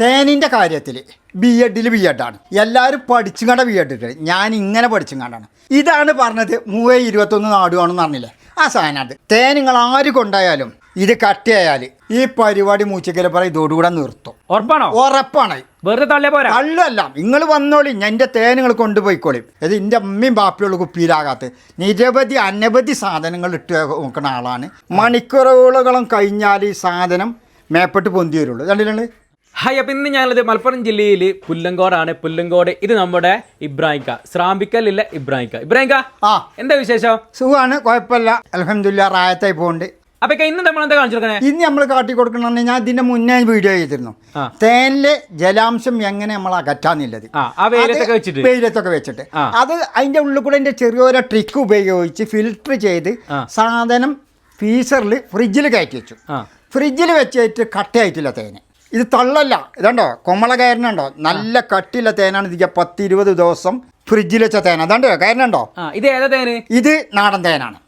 തേനിന്റെ കാര്യത്തിൽ B എഡിൽ B എഡാണ് എല്ലാവരും പഠിച്ചും കണ്ട ബി എഡ് ഞാൻ ഇങ്ങനെ പഠിച്ചും കണ്ടാണ് ഇതാണ് പറഞ്ഞത് മൂവേ ഇരുപത്തൊന്ന് നാടുവാണെന്ന് പറഞ്ഞില്ലേ? ആ സാധനമാണ് തേൻ നിങ്ങൾ ആര് കൊണ്ടായാലും ഇത് കട്ടിയായാൽ ഈ പരിപാടി മൂച്ചക്കല പറ ഇതോടുകൂടെ നിർത്തും. ഉറപ്പാണോ? ഉറപ്പാണ്. വെറുതെ തള്ളേ പോരാ? കള്ളല്ല നിങ്ങൾ വന്നോളി. എന്റെ തേൻ നിങ്ങൾ കൊണ്ടുപോയിക്കോളി. ഇത് എന്റെ അമ്മയും ബാപ്പിയുള്ള കുപ്പിയിലാകാത്ത നിരവധി അനവധി സാധനങ്ങൾ ഇട്ട് നോക്കുന്ന ആളാണ്. മണിക്കൂറുകളും കഴിഞ്ഞാൽ ഈ സാധനം മേപ്പെട്ട് പൊന്തി വരുള്ളൂ. കണ്ടില്ലേ? ഹായ് അപ്പം ഇന്ന് ഞാനത് മലപ്പുറം ജില്ലയിൽ പുല്ലങ്കോടാണ്. പുല്ലങ്കോട് ഇത് നമ്മുടെ ഇബ്രാഹിംക സ്രാമ്പിക്കലില്ല ഇബ്രാഹിംക ഇബ്രാഹിംക ആ. എന്താ വിശേഷം? സുഖമാണ് കുഴപ്പമില്ല. അലഹമില്ല റായത്തായി പോകുന്നുണ്ട് അപ്പൊ ഇന്ന് നമ്മൾ എന്താ കാണിച്ചിരിക്കുന്നത് ഇന്ന് നമ്മൾ കാട്ടി കൊടുക്കണമെന്ന് ഞാൻ ഇതിന്റെ മുന്നേ വീഡിയോ ചെയ്തിരുന്നു. തേനിലെ ജലാംശം എങ്ങനെ നമ്മൾ അകറ്റാന്നുള്ളത്. വെയിലത്തൊക്കെ വെച്ചിട്ട്. അത് അതിന്റെ ഉള്ളിൽ കൂടെ അതിന്റെ ചെറിയൊരു ട്രിക്ക് ഉപയോഗിച്ച് ഫിൽട്ടർ ചെയ്ത് സാധനം ഫീസറിൽ ഫ്രിഡ്ജിൽ കയറ്റി വെച്ചു. ഫ്രിഡ്ജിൽ വെച്ചിട്ട് കട്ടയായിട്ടില്ല തേന്. ഇത് തള്ളല്ല. ഇതുണ്ടോ? കൊമ്മള കയറിനുണ്ടോ നല്ല കട്ടിയുള്ള തേനാണ് ഇതിക്ക് പത്ത് ഇരുപത് ദിവസം ഫ്രിഡ്ജിൽ വെച്ച തേന. അതുണ്ടോ കയറിനുണ്ടോ? ഇത് ഏതാ തേന്? ഇത് നാടൻ തേനാണ്.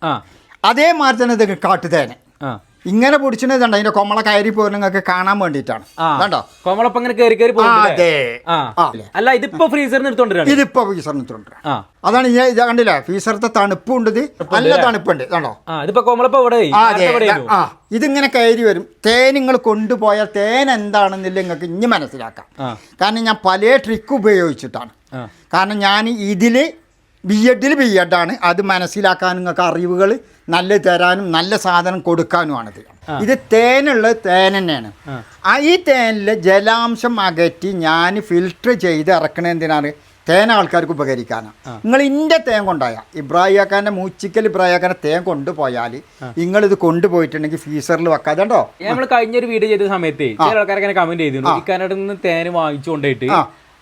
അതേമാതിരി തന്നെ ഇത് കാട്ടുതേന്. ഇങ്ങനെ കണ്ടോ അതിന്റെ കൊമള കയറി പോലും നിങ്ങൾക്ക് കാണാൻ വേണ്ടിയിട്ടാണ്. കണ്ടോ? കോമളപ്പം ഇങ്ങനെ കയറി കയറി അതെ. അല്ല ഇതിപ്പോ ഫ്രീസറിന് എടുത്തോണ്ടിരാണ് ഇതിപ്പോ ഫ്രീസറിന് അതാണ് ഞാൻ ഇത് കണ്ടില്ല? ഫ്രീസറത്തെ തണുപ്പുണ്ട് ഇത്. നല്ല തണുപ്പുണ്ട് കണ്ടോ? ആ ഇതിപ്പോ കോമളപ്പം ഇവിടെ ഇതിങ്ങനെ കയറി വരും. തേൻ നിങ്ങൾ കൊണ്ടുപോയ തേൻ എന്താണെന്നില്ല നിങ്ങൾക്ക് ഇനി മനസ്സിലാക്കാം. കാരണം ഞാൻ പല ട്രിക്ക് ഉപയോഗിച്ചിട്ടാണ്. കാരണം ഞാൻ ഇതിൽ ബി എഡിൽ ബി എഡാണ് അത് മനസ്സിലാക്കാനും നിങ്ങൾക്ക് അറിവുകൾ നല്ല തരാനും നല്ല സാധനം കൊടുക്കാനുമാണ് ഇത് തേനുള്ള തേൻ തന്നെയാണ്. ഈ തേനിൽ ജലാംശം അകറ്റി ഞാൻ ഫിൽട്ടർ ചെയ്ത് ഇറക്കണത് എന്തിനാണ്? തേൻ ആൾക്കാർക്ക് ഉപകരിക്കാനാണ്. നിങ്ങൾ ഇന്റെ തേൻ കൊണ്ടായ ഇബ്രാഹിയാക്കാന്റെ മൂച്ചിക്കൽ ഇബ്രാഹിയാക്കാന്റെ തേൻ കൊണ്ടുപോയാൽ നിങ്ങളിത് കൊണ്ടുപോയിട്ടുണ്ടെങ്കിൽ ഫീസറിൽ വെക്കാതെ നമ്മൾ കഴിഞ്ഞൊരു വീഡിയോ ചെയ്ത സമയത്ത് ആൾക്കാരൊക്കെ കമന്റ് കമന്റ് ചെയ്തിരുന്നു. ഇക്കാനോട് നിന്ന് തേന് വാങ്ങിച്ചു കൊണ്ടുപോയിട്ട് ആ.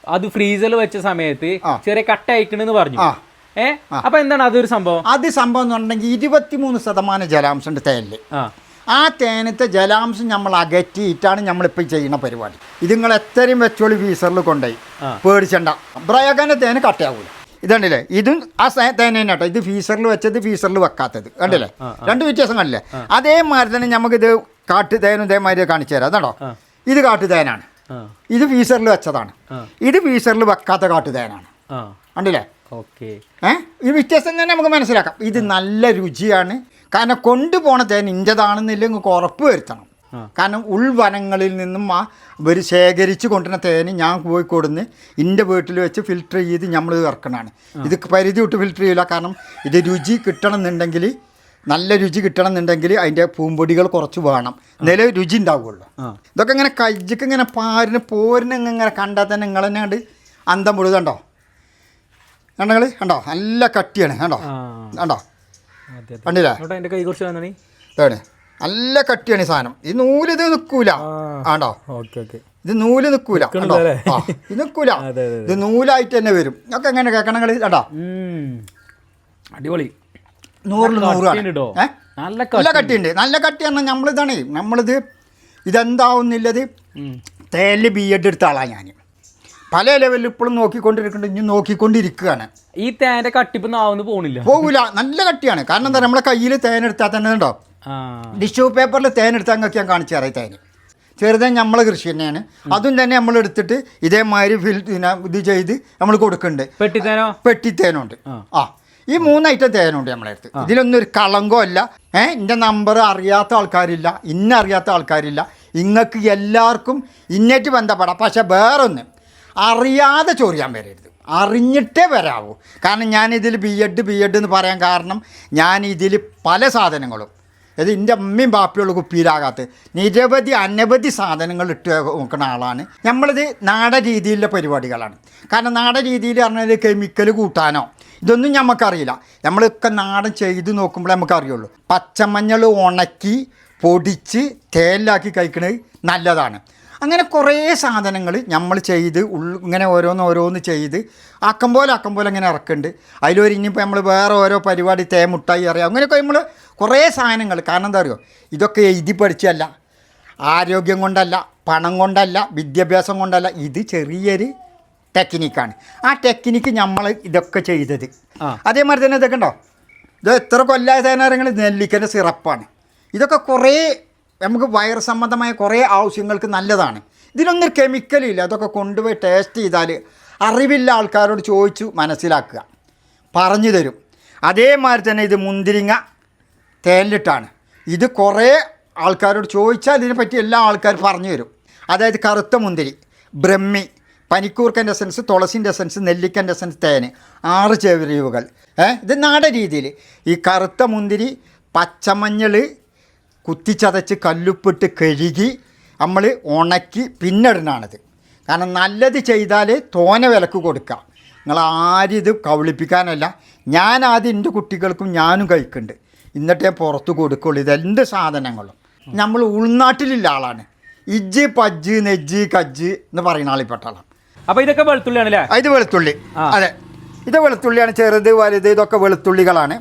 അത് ഫ്രീസറിൽ വെച്ച സമയത്ത് ചെറിയ കട്ട അയക്കണെന്ന് പറഞ്ഞു. ആ. ഏ? അപ്പൊ എന്താണ് അതൊരു സംഭവം? അത് സംഭവം എന്ന് പറഞ്ഞിട്ടുണ്ടെങ്കിൽ ഇരുപത്തിമൂന്ന് ശതമാനം ജലാംശം ഉണ്ട് തേനിൽ ആ തേനത്തെ ജലാംശം നമ്മൾ അകറ്റിയിട്ടാണ് നമ്മളിപ്പോൾ ചെയ്യുന്ന പരിപാടി. ഇത് നിങ്ങൾ എത്രയും വെച്ചോളി ഫീസറിൽ കൊണ്ടുപോയി. പേടിച്ചണ്ട. ബ്രയകന്റെ തേന് കട്ടയാവൂല ഇതുണ്ടല്ലേ ഇത് ആ തേന തന്നെ കേട്ടോ. ഇത് ഫീസറിൽ വെച്ചത് ഫീസറിൽ വെക്കാത്തത്. കണ്ടില്ലേ? രണ്ട് വ്യത്യാസം കണ്ടില്ലേ? അതേമാതിരി തന്നെ നമുക്കിത് കാട്ടു തേനും ഇതേമാതിരി കാണിച്ചു തരാം. അതാണോ? ഇത് കാട്ടുതേനാണ് ആ ഇത് ഫീസറിൽ വെച്ചതാണ്. ഇത് ഫീസറിൽ വെക്കാത്ത കാട്ടുതേനാണ്. കണ്ടില്ലേ? ഓക്കെ. ഏ? ഈ വ്യത്യാസം തന്നെ നമുക്ക് മനസ്സിലാക്കാം. ഇത് നല്ല രുചിയാണ്. കാരണം കൊണ്ടുപോണ തേൻ ഇന്റെതാണെന്നില്ല നിങ്ങൾക്ക് ഉറപ്പ് വരുത്തണം. കാരണം ഉൾവനങ്ങളിൽ നിന്നും ആ ഇവർ ശേഖരിച്ച് കൊണ്ടുവരുന്ന തേന് ഞാൻ പോയി കൊടുന്ന് എന്റെ വീട്ടിൽ വെച്ച് ഫിൽറ്റർ ചെയ്ത് നമ്മൾ ഇറക്കണതാണ്. ഇത് പരിധി വിട്ട് ഫിൽറ്റർ ചെയ്യില്ല കാരണം ഇത് രുചി കിട്ടണം എന്നുണ്ടെങ്കിൽ നല്ല രുചി കിട്ടണം എന്നുണ്ടെങ്കിൽ അതിന്റെ പൂമ്പൊടികൾ കുറച്ച് വേണം. എന്നാലേ രുചി ഉണ്ടാവുള്ളൂ. ഇതൊക്കെ ഇങ്ങനെ കജ്ജക്ക് ഇങ്ങനെ പാരിന് പോരിന് ഇങ്ങനെ കണ്ടാൽ തന്നെ നിങ്ങൾ തന്നെ കണ്ട് അന്തം മുഴുവൻ കണ്ടോ? കണ്ടങ്ങൾ കണ്ടോ? നല്ല കട്ടിയാണ്. കണ്ടോ? കണ്ടോ? കണ്ടില്ലേ? ഇതാണ്. നല്ല കട്ടിയാണ് ഈ സാധനം. ഈ നൂൽ ഇത് നിൽക്കൂല. ആണ്ടോ ഓക്കെ ഓക്കെ. ഇത് നൂൽ നിൽക്കൂല. കണ്ടോ? ഇത് നിൽക്കൂല. ഇത് നൂലായിട്ട് തന്നെ വരും. ഒക്കെ എങ്ങനെ കേൾക്കണങ്ങൾ കണ്ടോ? അടിപൊളി. നൂറിൽ നല്ല നൂറാണ്. നല്ല കട്ടിയുണ്ട്. നല്ല കട്ടി എന്നാൽ നമ്മളിതാണ്. നമ്മളിത് ഇതെന്താവുന്നില്ലത്? തേലിൽ ബി എഡ് എടുത്ത ആളാണ് ഞാൻ പല ലെവലിൽ ഇപ്പോഴും നോക്കിക്കൊണ്ടിരിക്കുന്നുണ്ട്. ഇനി നോക്കിക്കൊണ്ടിരിക്കുകയാണ്. ഈ തേന്റെ കട്ടിപ്പ് നാവുന്ന് പോണില്ല. പോകില്ല നല്ല കട്ടിയാണ്. കാരണം എന്താ? നമ്മളെ കയ്യിൽ തേനെടുത്താൽ തന്നെ ഉണ്ടോ? ടിഷ്യൂ പേപ്പറിൽ തേനെടുത്താൽ അങ്ങൊക്കെ ഞാൻ കാണിച്ചു തരാം തേന്. ചെറുതേ നമ്മളെ കൃഷി തന്നെയാണ്. അതും തന്നെ നമ്മൾ എടുത്തിട്ട് ഇതേമാതിരി ഫിൽ ഇത് ചെയ്ത് നമ്മൾ കൊടുക്കുന്നുണ്ട്. പെട്ടിത്തേനോ? പെട്ടിത്തേനുണ്ട്. ആ. ഈ മൂന്ന് ഐറ്റം തേനുണ്ട് നമ്മളെ അടുത്ത്. ഇതിലൊന്നും ഒരു കളങ്കോ അല്ല. ഏഹ് എന്റെ നമ്പർ അറിയാത്ത ആൾക്കാരില്ല. ഇന്ന അറിയാത്ത ആൾക്കാരില്ല. ഇങ്ങക്ക് എല്ലാവർക്കും ഇന്നേറ്റ് ബന്ധപ്പെടാം. പക്ഷെ വേറൊന്ന് അറിയാതെ ചോറിയാൻ വരരുത്. അറിഞ്ഞിട്ടേ വരാവൂ. കാരണം ഞാനിതിൽ ബി എഡ് ബി എഡ് എന്ന് പറയാൻ കാരണം ഞാൻ ഇതിൽ പല സാധനങ്ങളും അത് എന്റെ അമ്മയും ബാപ്പിയുള്ള കുപ്പിയിലാകാത്ത നിരവധി അനവധി സാധനങ്ങൾ ഇട്ട് നോക്കുന്ന ആളാണ്. നമ്മളിത് നാടൻ രീതിയിലുള്ള പരിപാടികളാണ്. കാരണം നാടൻ രീതിയിൽ പറഞ്ഞാൽ കെമിക്കൽ കൂട്ടാനോ ഇതൊന്നും നമുക്കറിയില്ല നമ്മളൊക്കെ നാടൻ ചെയ്ത് നോക്കുമ്പോഴേ നമുക്കറിയുള്ളൂ പച്ചമഞ്ഞൾ ഉണക്കി പൊടിച്ച് തേലാക്കി കഴിക്കുന്നത് നല്ലതാണ്. അങ്ങനെ കുറേ സാധനങ്ങൾ നമ്മൾ ചെയ്ത് ഉൾ ഇങ്ങനെ ഓരോന്ന് ഓരോന്ന് ചെയ്ത് ആക്കം പോലെ ആക്കം പോലെ ഇങ്ങനെ ഇറക്കുന്നുണ്ട് അതിലൊരു ഇനിയിപ്പോൾ നമ്മൾ വേറെ ഓരോ പരിപാടി തേ മുട്ടായി അറിയാം അങ്ങനെയൊക്കെ നമ്മൾ കുറേ സാധനങ്ങൾ. കാരണം എന്താ അറിയോ? ഇതൊക്കെ എഴുതി പഠിച്ചല്ല ആരോഗ്യം കൊണ്ടല്ല പണം കൊണ്ടല്ല വിദ്യാഭ്യാസം കൊണ്ടല്ല. ഇത് ചെറിയൊരു ടെക്നിക്കാണ്. ആ ടെക്നിക്ക് നമ്മൾ ഇതൊക്കെ ചെയ്തത്. അതേമാതിരി തന്നെ ഇതൊക്കെ ഉണ്ടോ? ഇത് എത്ര കൊല്ലായ തേനാരങ്ങൾ നെല്ലിക്കന്റെ സിറപ്പാണ്. ഇതൊക്കെ കുറേ നമുക്ക് വയറ് സംബന്ധമായ കുറേ ആവശ്യങ്ങൾക്ക് നല്ലതാണ്. ഇതിനൊന്നും കെമിക്കലില്ല അതൊക്കെ കൊണ്ടുപോയി ടേസ്റ്റ് ചെയ്താൽ അറിവില്ല ആൾക്കാരോട് ചോദിച്ചു മനസ്സിലാക്കുക. പറഞ്ഞു തരും. അതേമാതിരി തന്നെ ഇത് മുന്തിരിങ്ങ തേനിലിട്ടാണ്. ഇത് കുറേ ആൾക്കാരോട് ചോദിച്ചാൽ ഇതിനെപ്പറ്റി എല്ലാ ആൾക്കാരും പറഞ്ഞു തരും. അതായത് കറുത്ത മുന്തിരി ബ്രഹ്മി പനിക്കൂർക്കന്റെ എസൻസ് തുളസിന്റെ എസൻസ് നെല്ലിക്കന്റെ എസൻസ് തേന് ആറ് ചേരുവകൾ. ഇത് നാടൻ രീതിയിൽ. ഈ കറുത്ത മുന്തിരി പച്ചമഞ്ഞൾ കുത്തിച്ചതച്ച് കല്ലുപ്പിട്ട് കഴുകി നമ്മൾ ഉണക്കി പിന്നിടണാണിത്. കാരണം നല്ലത് ചെയ്താൽ തോന വിലക്ക് കൊടുക്കുക നിങ്ങൾ ആരും ഇത് കവളിപ്പിക്കാനല്ല ഞാൻ ആദ്യം എന്റെ കുട്ടികൾക്കും ഞാനും കഴിക്കുന്നുണ്ട് എന്നിട്ടേ പുറത്ത് കൊടുക്കുള്ളൂ. ഇതെന്ത് സാധനങ്ങളും. നമ്മൾ ഉൾനാട്ടിലുള്ള ആളാണ്. ഇജ്ജ് പജ്ജ് നെജ്ജ് കജ്ജ് എന്ന് പറയുന്ന ആളിൽപ്പെട്ട ആളാണ്. അപ്പൊ ഇതൊക്കെ വെളുത്തുള്ളിയാണ് അല്ലേ ഇത് വെളുത്തുള്ളി. അതെ. ഇത് വെളുത്തുള്ളിയാണ് ചെറുത് വലുത് ഇതൊക്കെ വെളുത്തുള്ളികളാണ്.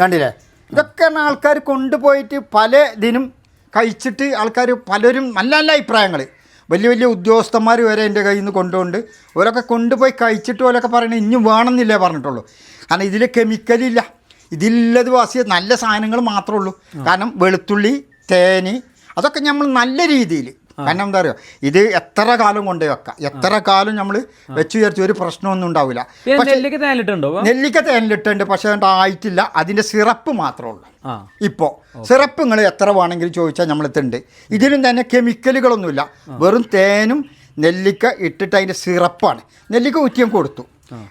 കണ്ടില്ലേ? ഇതൊക്കെ ആൾക്കാർ കൊണ്ടുപോയിട്ട് പല ഇതിനും കഴിച്ചിട്ട് ആൾക്കാർ പലരും നല്ല നല്ല അഭിപ്രായങ്ങൾ വലിയ വലിയ ഉദ്യോഗസ്ഥന്മാർ വരെ എന്റെ കയ്യിൽ നിന്ന് കൊണ്ടുകൊണ്ട് ഓരൊക്കെ കൊണ്ടുപോയി കഴിച്ചിട്ട് ഓരൊക്കെ പറയണത് ഇനിയും വേണമെന്നില്ലേ? പറഞ്ഞിട്ടുള്ളൂ. കാരണം ഇതിൽ കെമിക്കലില്ല ഇതില്ലത് വാസിയ നല്ല സാധനങ്ങൾ മാത്രമേ ഉള്ളൂ. കാരണം വെളുത്തുള്ളി തേനി അതൊക്കെ നമ്മൾ നല്ല രീതിയിൽ കാരണം എന്താ പറയുക ഇത് എത്ര കാലം കൊണ്ടേ വെക്കാം. എത്ര കാലം നമ്മൾ വെച്ച് വിചാരിച്ച ഒരു പ്രശ്നമൊന്നും ഉണ്ടാവില്ല. നെല്ലിക്ക പക്ഷേ നെല്ലിക്ക് തേനിലിട്ടുണ്ട് പക്ഷേ അതുകൊണ്ട് ആയിട്ടില്ല. അതിന്റെ സിറപ്പ് മാത്രമേ ഉള്ളൂ. ഇപ്പോ ഇപ്പോൾ സിറപ്പ് നിങ്ങൾ എത്ര വേണമെങ്കിലും ചോദിച്ചാൽ നമ്മൾ നമ്മളെത്തുണ്ട് ഇതിനും തന്നെ കെമിക്കലുകളൊന്നുമില്ല. വെറും തേനും നെല്ലിക്ക ഇട്ടിട്ട് അതിന്റെ സിറപ്പാണ്. നെല്ലിക്ക ഊറ്റിയും കൊടുത്തു.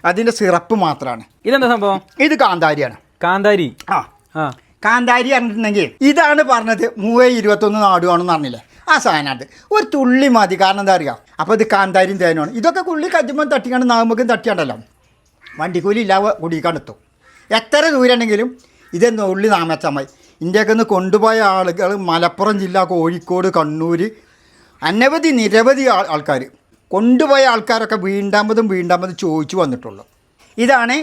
അതിന്റെ സിറപ്പ് മാത്രമാണ് ഇതെന്താ സംഭവം? ഇത് കാന്താരിയാണ്. കാന്താരി. ആ. ആ. കാന്താരി പറഞ്ഞിട്ടുണ്ടെങ്കിൽ ഇതാണ് പറഞ്ഞത് മൂവേ ഇരുപത്തൊന്ന് നാടുവാണെന്ന് പറഞ്ഞില്ലേ ആ സാധനമാണ് ഒരു തുള്ളി മതി. കാരണം എന്താ അറിയാം? അപ്പോൾ ഇത് കാന്താരിയും തേനുമാണ്. ഇതൊക്കെ കുള്ളി കജ്ജുമ്പോൾ തട്ടിക്കാണ്ട് നാകുമ്പോഴും തട്ടിയാണ്ടല്ലോ. വണ്ടിക്കൂലി ഇല്ലാതെ കുടിക്കാണ്ടെത്തും എത്ര ദൂരമാണെങ്കിലും ഇതെന്ന് ഉള്ളി നാമച്ചാൽ മതി. ഇന്ത്യയ്ക്ക് നിന്ന് കൊണ്ടുപോയ ആളുകൾ മലപ്പുറം ജില്ല കോഴിക്കോട് കണ്ണൂർ അനവധി നിരവധി ആൾ ആൾക്കാർ കൊണ്ടുപോയ ആൾക്കാരൊക്കെ വീണ്ടാമതും വീണ്ടാമതും ചോദിച്ചു വന്നിട്ടുള്ളൂ. ഇതാണ്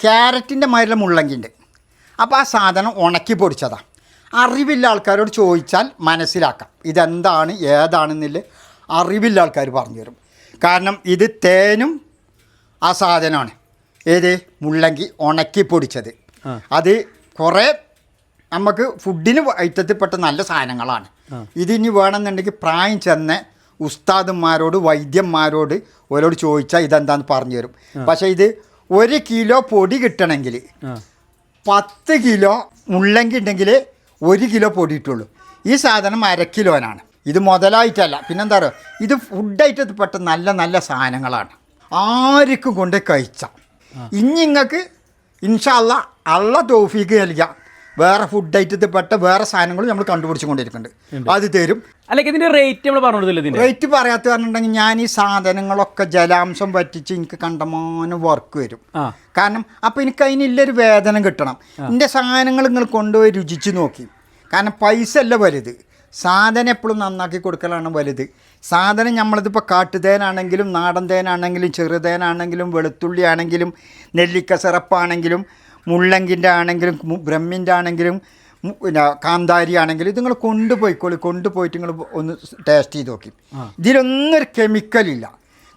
ക്യാരറ്റിന്റെ മരുന്ന് മുള്ളങ്കിന്റെ അപ്പോൾ ആ സാധനം ഉണക്കി പൊടിച്ചതാണ് അറിവില്ല ആൾക്കാരോട് ചോദിച്ചാൽ മനസ്സിലാക്കാം. ഇതെന്താണ് ഏതാണെന്നില്ല അറിവില്ല ആൾക്കാർ പറഞ്ഞു തരും. കാരണം ഇത് തേനും ആ സാധനമാണ്. ഏത്? മുള്ളങ്കി ഉണക്കി പൊടിച്ചത്. അത് കുറേ നമുക്ക് ഫുഡിന് ഐറ്റത്തിൽപ്പെട്ട നല്ല സാധനങ്ങളാണ്. ഇതിനി വേണമെന്നുണ്ടെങ്കിൽ പ്രായം ചെന്ന ഉസ്താദന്മാരോട് വൈദ്യന്മാരോട് ഓരോട് ചോദിച്ചാൽ ഇതെന്താന്ന് പറഞ്ഞു തരും. പക്ഷേ ഇത് ഒരു കിലോ പൊടി കിട്ടണമെങ്കിൽ പത്ത് കിലോ മുള്ളങ്കി ഉണ്ടെങ്കിൽ ഒരു കിലോ പൊടി ഇട്ടുള്ളൂ ഈ സാധനം അര കിലോനാണ്. ഇത് മുതലായിട്ടല്ല. പിന്നെന്താ പറയുക ഇത് ഫുഡായിട്ട് പെട്ട നല്ല നല്ല സാധനങ്ങളാണ്. ആർക്കും കൊണ്ട് കഴിച്ചാൽ ഇനി നിങ്ങൾക്ക് ഇൻഷല്ല അള്ള തോഫീക്ക് നൽകാം. വേറെ ഫുഡായിട്ട് പെട്ട വേറെ സാധനങ്ങൾ നമ്മൾ കണ്ടുപിടിച്ചുകൊണ്ടിരിക്കുന്നുണ്ട്. അത് തരും. അല്ലെങ്കിൽ ഇതിന്റെ റേറ്റ് നമ്മൾ പറഞ്ഞു റേറ്റ് പറയാത്ത പറഞ്ഞിട്ടുണ്ടെങ്കിൽ ഞാൻ ഈ സാധനങ്ങളൊക്കെ ജലാംശം പറ്റിച്ച് എനിക്ക് കണ്ടമാനം വർക്ക് വരും. കാരണം അപ്പോൾ എനിക്ക് അതിനില്ലൊരു വേതനം കിട്ടണം. എന്റെ സാധനങ്ങൾ നിങ്ങൾ കൊണ്ടുപോയി രുചിച്ച് നോക്കി. കാരണം പൈസ അല്ല വലുത്. സാധനം എപ്പോഴും നന്നാക്കി കൊടുക്കലാണ് വലുത്. സാധനം നമ്മളിതിപ്പോൾ കാട്ടുതേനാണെങ്കിലും നാടൻ തേനാണെങ്കിലും ചെറുതേനാണെങ്കിലും വെളുത്തുള്ളി ആണെങ്കിലും നെല്ലിക്ക സിറപ്പാണെങ്കിലും മുള്ളങ്കിന്റെ ആണെങ്കിലും ബ്രഹ്മിന്റെ ആണെങ്കിലും പിന്നെ കാന്താരി ആണെങ്കിലും ഇത് നിങ്ങൾ കൊണ്ടുപോയിക്കോളി കൊണ്ടുപോയിട്ട് നിങ്ങൾ ഒന്ന് ടേസ്റ്റ് ചെയ്ത് നോക്കി. ഇതിലൊന്നും ഒരു കെമിക്കലില്ല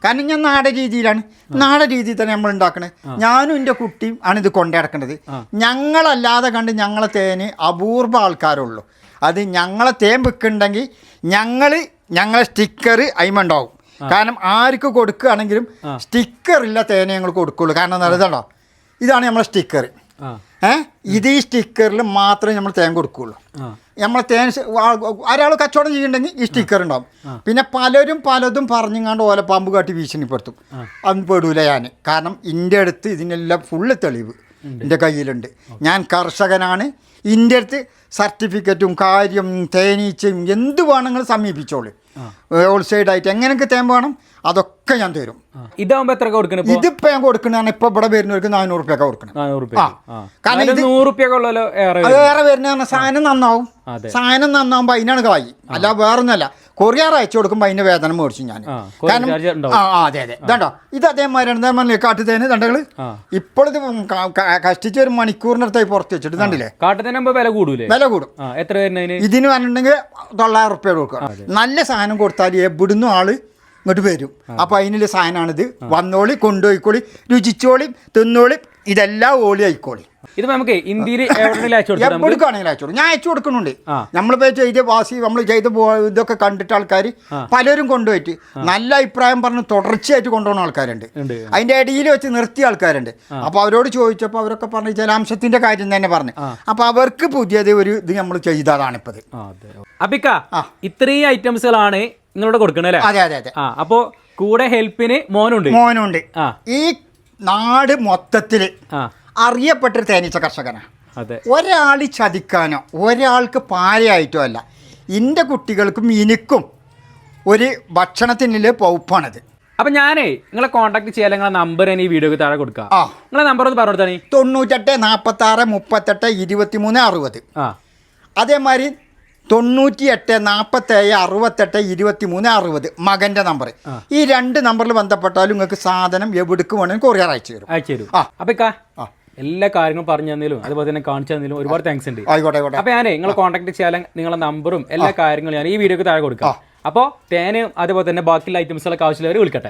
കാരണം ഞാൻ നാടൻ രീതിയിലാണ്. നാടൻ രീതിയിൽ തന്നെ നമ്മൾ ഉണ്ടാക്കണത് ഞാനും എന്റെ കുട്ടിയും ആണ് ഇത് കൊണ്ടു നടക്കേണ്ടത് ഞങ്ങളല്ലാതെ കണ്ട് ഞങ്ങളെ തേന് അപൂർവ ആൾക്കാരുള്ളൂ. അത് ഞങ്ങളെ തേൻ വിൽക്കുന്നുണ്ടെങ്കിൽ ഞങ്ങൾ ഞങ്ങളെ സ്റ്റിക്കർ അയിമുണ്ടാവും കാരണം ആർക്ക് കൊടുക്കുകയാണെങ്കിലും സ്റ്റിക്കറില്ല തേനെ ഞങ്ങൾ കൊടുക്കുള്ളൂ. കാരണം എന്താ ഇതാണോ നമ്മളെ സ്റ്റിക്കർ ഏ? ഇത് ഈ സ്റ്റിക്കറിൽ മാത്രമേ നമ്മൾ തേൻ കൊടുക്കുകയുള്ളൂ നമ്മൾ നമ്മളെ തേൻ ഒരാൾ കച്ചവടം ചെയ്യുന്നുണ്ടെങ്കിൽ ഈ സ്റ്റിക്കർ ഉണ്ടാവും പിന്നെ പലരും പലതും പറഞ്ഞുങ്ങാണ്ട് ഓലപ്പാമ്പ് കാട്ടി ഭീഷണിപ്പെടുത്തും. അതൊന്നും പെടൂല ഞാൻ കാരണം എന്റെ അടുത്ത് ഇതിനെല്ലാം ഫുള്ള് തെളിവ് എന്റെ കയ്യിലുണ്ട്. ഞാൻ കർഷകനാണ്. എന്റെ അടുത്ത് സർട്ടിഫിക്കറ്റും കാര്യം തേനീച്ചയും എന്ത് വേണമെങ്കിലും സമീപിച്ചോളൂ. ഹോൾസൈഡായിട്ട് എങ്ങനെയൊക്കെ തേൻ വേണം. അതൊക്കെ ഞാൻ തരും. ഇതാകുമ്പോ എത്ര കൊടുക്കണം ഇതിപ്പോ ഞാൻ കൊടുക്കണ ഇപ്പൊ ഇവിടെ വരുന്നവർക്ക് നാനൂറ് കൊടുക്കണം. റുപ്യ ഏറെ അത് വേറെ വരുന്ന സാധനം നന്നാവും. സാധനം നന്നാവുമ്പോ അതിനാണ് കായി അല്ല വേറൊന്നല്ല കൊറിയർ അയച്ചു കൊടുക്കുമ്പോ അതിന്റെ വേതനം മേടിച്ചു ഞാൻ കാരണം. ആ അതെ അതെ. ഇതാണ്ടോ? ഇത് അതേമാതിരി കാട്ടുതേന് തണ്ടകൾ ക- കഷ്ടിച്ച് ഒരു മണിക്കൂറിനടുത്തായി പുറത്ത് വെച്ചിട്ട് കാട്ടുതേനാകുമ്പോ വില കൂടൂലേ വില കൂടും. എത്ര ഇതിന് പറഞ്ഞിട്ടുണ്ടെങ്കിൽ തൊള്ളായിരം റുപ്യ കൊടുക്കുക. നല്ല സാധനം കൊടുത്താൽ എവിടുന്നും ആൾ ഇങ്ങോട്ട് വരും. അപ്പോൾ അതിനുള്ള സാധനമാണിത്. വന്നോളി കൊണ്ടുപോയിക്കോളി രുചിച്ചോളി തിന്നോളി ഇതെല്ലാം ഓളി ആയിക്കോളി. ഇത് നമുക്ക് ഇന്ത്യയിൽ എവിടെയാണെങ്കിലും അയച്ചു ഞാൻ അയച്ചു കൊടുക്കുന്നുണ്ട്. നമ്മളിപ്പോ ചെയ്ത് വാസി നമ്മൾ ചെയ്ത് ഇതൊക്കെ കണ്ടിട്ട് ആൾക്കാർ പലരും കൊണ്ടുപോയിട്ട് നല്ല അഭിപ്രായം പറഞ്ഞ് തുടർച്ചയായിട്ട് കൊണ്ടുപോകുന്ന ആൾക്കാരുണ്ട്. അതിന്റെ ഇടയിൽ വെച്ച് നിർത്തിയ ആൾക്കാരുണ്ട്. അപ്പൊ അവരോട് ചോദിച്ചപ്പോൾ അവരൊക്കെ പറഞ്ഞ ജലാംശത്തിന്റെ കാര്യം തന്നെ പറഞ്ഞു. അപ്പൊ അവർക്ക് പുതിയത് ഒരു ഇത് നമ്മൾ ചെയ്തതാണ് ഇപ്പത് അബിക്ക ഇത്രയും ഐറ്റംസുകളാണ് നിങ്ങളോട് കൊടുക്കണേ അല്ലേ? അതെ അതെ അതെ. അപ്പോ കൂടെ ഹെൽപ്പിന് മോനുണ്ട്. മോനുണ്ട്. ഈ നാട് മൊത്തത്തിൽ അറിയപ്പെട്ടൊരു തേനീച്ച കർഷകനാണ് ഒരാൾ ചതിക്കാനോ ഒരാൾക്ക് പാരയായിട്ടോ അല്ല. എന്റെ കുട്ടികൾക്കും എനിക്കും ഒരു ഭക്ഷണത്തിനുള്ള പൗപ്പാണത് അപ്പൊ ഞാനേ നിങ്ങളെ കോൺടാക്ട് ചെയ്യാൻ നിങ്ങളെ നമ്പർ ഈ വീഡിയോക്ക് താഴെ കൊടുക്കാം. നിങ്ങളെ നമ്പർ ഒന്ന് പറഞ്ഞു തൊണ്ണൂറ്റെട്ട് നാൽപ്പത്തി ആറ് മുപ്പത്തെട്ട് ഇരുപത്തി മൂന്ന് അറുപത് അതേമാതിരി തൊണ്ണൂറ്റി എട്ട് നാൽപ്പത്തേഴ് അറുപത്തെട്ട് ഇരുപത്തി മൂന്ന് അറുപത് മകന്റെ നമ്പർ ഈ രണ്ട് നമ്പറിൽ ബന്ധപ്പെട്ടാലും നിങ്ങൾക്ക് സാധനം എവിടേക്ക് വേണമെങ്കിൽ കൊറിയർ അയച്ചു തരും. അയച്ചു തരും. ആ. എല്ലാ കാര്യങ്ങളും പറഞ്ഞു തന്നതിലും അതുപോലെ തന്നെ കാണിച്ചു തന്നതിലും ഒരുപാട് താങ്ക്സ് ഉണ്ട്. ആയിക്കോട്ടെ ആയിക്കോട്ടെ. അപ്പൊ ഞാൻ നിങ്ങളെ കോൺടാക്ട് ചെയ്യാൻ നിങ്ങളുടെ നമ്പറും എല്ലാ കാര്യങ്ങളും ഞാൻ ഈ വീഡിയോക്ക് താഴെ കൊടുക്കാം. അപ്പോൾ തേനും അതുപോലെ തന്നെ ബാക്കിയുള്ള ഐറ്റംസുകളൊക്കെ ആവശ്യമുള്ളവർ വിളിക്കട്ടെ.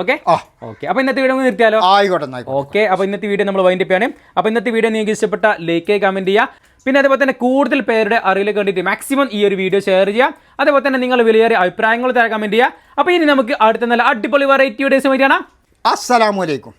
ഓക്കെ ഓക്കെ അപ്പൊ ഇന്നത്തെ വീഡിയോ നിർത്തിയാലോ? ആയിക്കോട്ടെ ഓക്കെ അപ്പോൾ ഇന്നത്തെ വീഡിയോ നമ്മൾ വൈൻഡപ്പ് ചെയ്യണം അപ്പോൾ ഇന്നത്തെ വീഡിയോ നിങ്ങൾക്ക് ഇഷ്ടപ്പെട്ട ലൈക്ക് കമന്റ് ചെയ്യുക. പിന്നെ അതുപോലെ തന്നെ കൂടുതൽ പേരുടെ അറിവിലേക്ക് വേണ്ടിയിട്ട് മാക്സിമം ഈ ഒരു വീഡിയോ ഷെയർ ചെയ്യാം അതുപോലെ തന്നെ നിങ്ങൾ വിലയേറിയ അഭിപ്രായങ്ങൾ തരാൻ കമന്റ് ചെയ്യുക. അപ്പോൾ ഇനി നമുക്ക് അടുത്ത നല്ല അടിപൊളി വെറൈറ്റി വീഡിയോസ് വേണ്ടിയാണ് അസ്സലാമു അലൈക്കും.